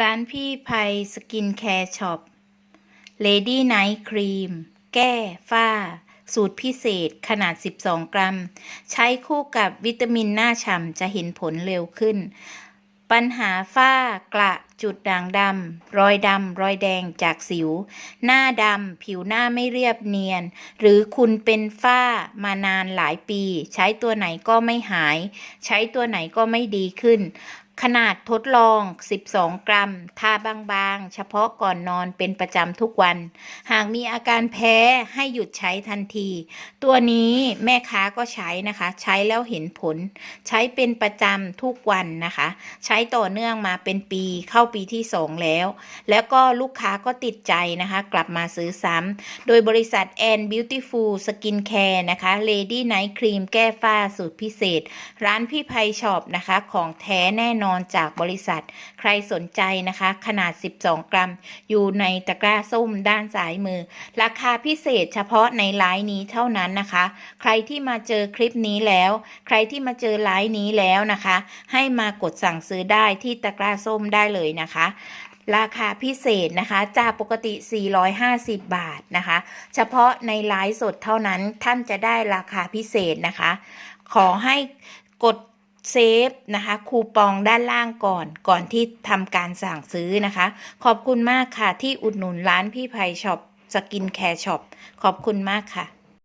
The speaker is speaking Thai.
ร้านพี่ภัยสกินแคร์ช็อป เลดี้ไนท์ครีม แก้ฝ้า สูตรพิเศษขนาด 12 กรัม ใช้คู่กับวิตามินหน้าฉ่ำจะเห็นผลเร็วขึ้น ปัญหาฝ้ากระ จุดด่างดำรอยดำรอยแดงจากสิว หน้าดำผิวหน้าไม่เรียบเนียน หรือคุณเป็นฝ้ามานานหลายปี ใช้ตัวไหนก็ไม่หาย ใช้ตัวไหนก็ไม่ดีขึ้น ขนาดทดลอง 12 กรัม ทาบางๆ เฉพาะก่อนนอนเป็นประจำทุกวัน หากมีอาการแพ้ให้หยุดใช้ทันที ตัวนี้แม่ค้าก็ใช้นะคะ ใช้แล้วเห็นผล ใช้เป็นประจำทุกวันนะคะ ใช้ต่อเนื่องมาเป็นปีเข้าปีที่ 2 แล้ว แล้วก็ลูกค้าก็ติดใจนะคะ กลับมาซื้อซ้ำโดยบริษัทแอนบิวตี้ฟูลสกินแคร์นะคะ Lady Night Cream แก้ฝ้าสูตรพิเศษ ร้านพี่ภัยช็อปนะคะ ของแท้แน่นอนจากบริษัท ใครสนใจนะคะ ขนาด 12 กรัม อยู่ในตะกร้าส้มด้านซ้ายมือ ราคาพิเศษเฉพาะในไลน์นี้เท่านั้นนะคะ ใครที่มาเจอคลิปนี้แล้ว ใครที่มาเจอไลน์นี้แล้วนะคะ ให้มากดสั่งซื้อได้ที่ตะกร้าส้มได้เลยนะคะ ราคาพิเศษนะคะ จากปกติ 450 บาทนะคะ เฉพาะในไลฟ์สดเท่านั้นท่านจะได้ราคาพิเศษนะคะ ขอให้กดเซฟนะคะคูปองด้านล่างก่อนก่อนที่ทำการสั่งซื้อนะคะ ขอบคุณมากค่ะที่อุดหนุนร้านพี่ภัยช็อปสกินแคร์ช็อปขอบคุณมากค่ะ